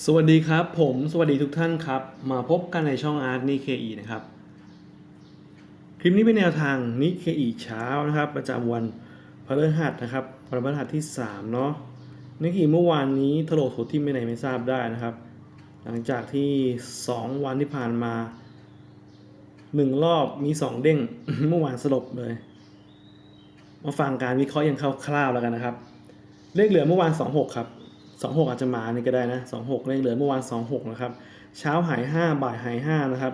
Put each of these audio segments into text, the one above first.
สวัสดีครับ ผมสวัสดีทุกท่านครับ มาพบกันในช่องอาร์ตนิเคอีนะครับ คลิปนี้เป็นแนวทางนิเคอีเช้านะครับ ประจำวันพฤหัสนะครับวันพฤหัสที่3เนาะนิเคอีเมื่อวานนี้ถล่มโถที่ไม่ไหนไม่ทราบได้นะครับ หลังจากที่ 2 วันที่ผ่านมา 1 รอบมี 2 เด้งเมื่อวานสลบเลย มาฟังการวิเคราะห์อย่างคร่าวๆแล้วกันนะครับ เลขเหลือเมื่อวาน 26 ครับ 26 อาจจะมานี่ก็ได้นะ 26 เลขเหลือเมื่อวาน 26 นะครับ เช้าหาย 5 บ่ายหาย 5 นะครับ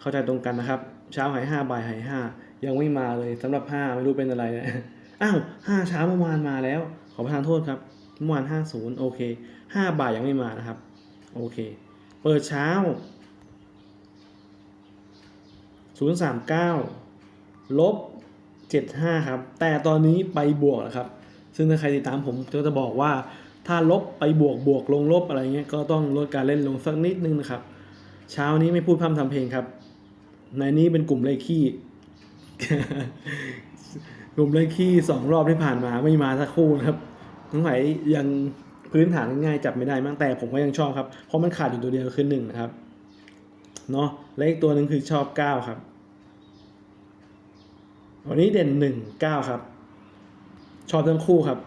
เข้าใจตรงกันนะครับ เช้าหาย 5 บ่ายหาย 5 ยังไม่มาเลยสำหรับ 5 ไม่รู้เป็นอะไรนะอ้าว5เช้าเมื่อวานมาแล้ว ขอประทานโทษครับ เมื่อวาน 50 โอเค 5 บ่ายยังไม่มานะครับ โอเค เปิดเช้า 039 ลบ 75 ครับ แต่ตอนนี้ไปบวกแล้วครับ ซึ่งถ้าใครติดตามผมก็จะบอกว่า ถ้าลบไปบวกบวกลงลบอะไรเงี้ยก็ต้องลดการเล่นลงสักนิดนึงนะครับ เช้านี้ไม่พูดพร่ำทำเพลงครับ ในนี้เป็นกลุ่มเลขขี้กลุ่มเลขขี้สองรอบที่ผ่านมาไม่มาสักคู่นะครับทั้งหลายยังพื้นฐานง่ายจับไม่ได้มั้งแต่ผมก็ยังชอบครับเพราะมันขาดอยู่ตัวเดียวคือหนึ่งนะครับเนาะและอีกตัวหนึ่งคือชอบเก้าครับ วันนี้เด่นหนึ่งเก้าครับ ชอบทั้งคู่ครับ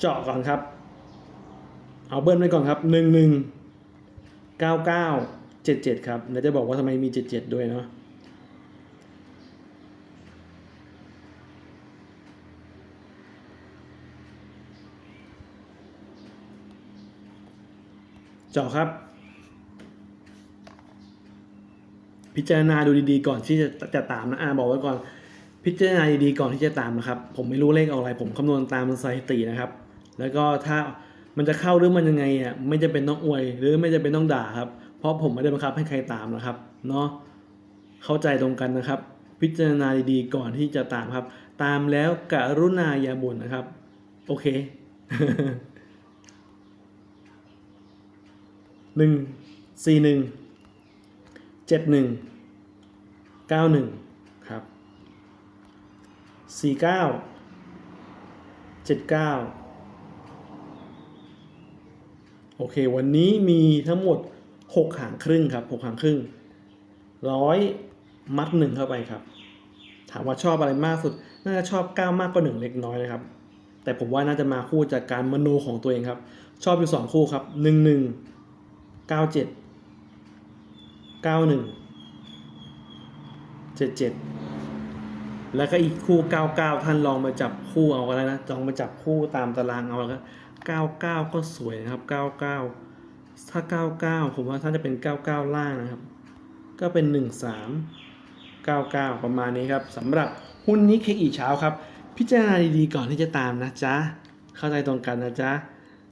เจาะก่อนครับ เอาเบิ้ลไว้ก่อนครับหนึ่งหนึ่งเก้าเก้าเจ็ดเจ็ดครับเดี๋ยวจะบอกว่าทำไมมีเจ็ดเจ็ดด้วยเนาะเจาะครับ พิจารณาดูดีๆก่อนที่จะจะตามนะอ่าบอกไว้ก่อน พิจารณาดีๆก่อนที่จะตามนะครับ ผมไม่รู้เลขออกอะไร ผมคำนวณตามสถิตินะครับ แล้วก็ถ้ามันจะเข้าหรือมันยังไงอะไม่จะเป็นต้องอวย หรือไม่จะเป็นต้องด่าครับ เพราะผมไม่ได้บังคับให้ใครตามนะครับเนาะเข้าใจตรงกันนะครับ พิจารณาดีๆก่อนที่จะตามครับ ตามแล้วกรุณาอย่าบ่นนะครับ โอเคหนึ่งสี่หนึ่งเจ็ดหนึ่งเก้าหนึ่งครับสี่เก้าเจ็ดเก้า โอเค วันนี้มีทั้งหมดหกหางครึ่งครับหกหางครึ่งร้อยมัดหนึ่งเข้าไปครับ ถามว่าชอบอะไรมากสุด น่าจะชอบเก้ามากกว่าหนึ่งเล็กน้อยนะครับ แต่ผมว่าน่าจะมาคู่จากการมโนของตัวเองครับ ชอบอยู่สองคู่ครับหนึ่งหนึ่งเก้าเจ็ดเก้าหนึ่งเจ็ดเจ็ดแล้วก็อีกคู่ 99 ท่านลองมาจับคู่เอาก็แล้วนะ ลองมาจับคู่ตามตารางเอาแล้วก็ 99 ก็สวยนะครับ 99 ถ้า 99 ผมว่าท่านจะเป็น 99 ล่างนะครับ ก็เป็น 13 99 ประมาณนี้ครับสำหรับหุ้นนี้เคอีเช้าครับ พิจารณาดีๆก่อนที่จะตามนะจ๊ะ เข้าใจตรงกันนะจ๊ะ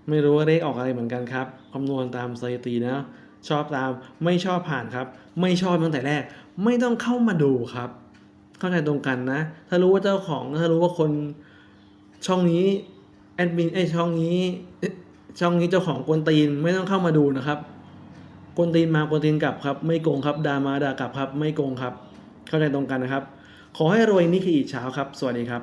ไม่รู้ว่าเลขออกอะไรเหมือนกันครับคำนวณตามสถิตินะ ชอบตามไม่ชอบผ่านครับ ไม่ชอบตั้งแต่แรก ไม่ต้องเข้ามาดูครับ เข้าใจตรงกันนะ ถ้ารู้ว่าเจ้าของถ้ารู้ว่าคนช่องนี้ แอดมินไอช่องนี้ ช่องนี้เจ้าของกวนตีนไม่ต้องเข้ามาดูนะครับกวนตีนมากวนตีนกลับครับ ไม่โกงครับดามาด่ากลับครับ ไม่โกงครับ เข้าใจตรงกันนะครับ ขอให้รวยนี่คืออีกเช้าครับ สวัสดีครับ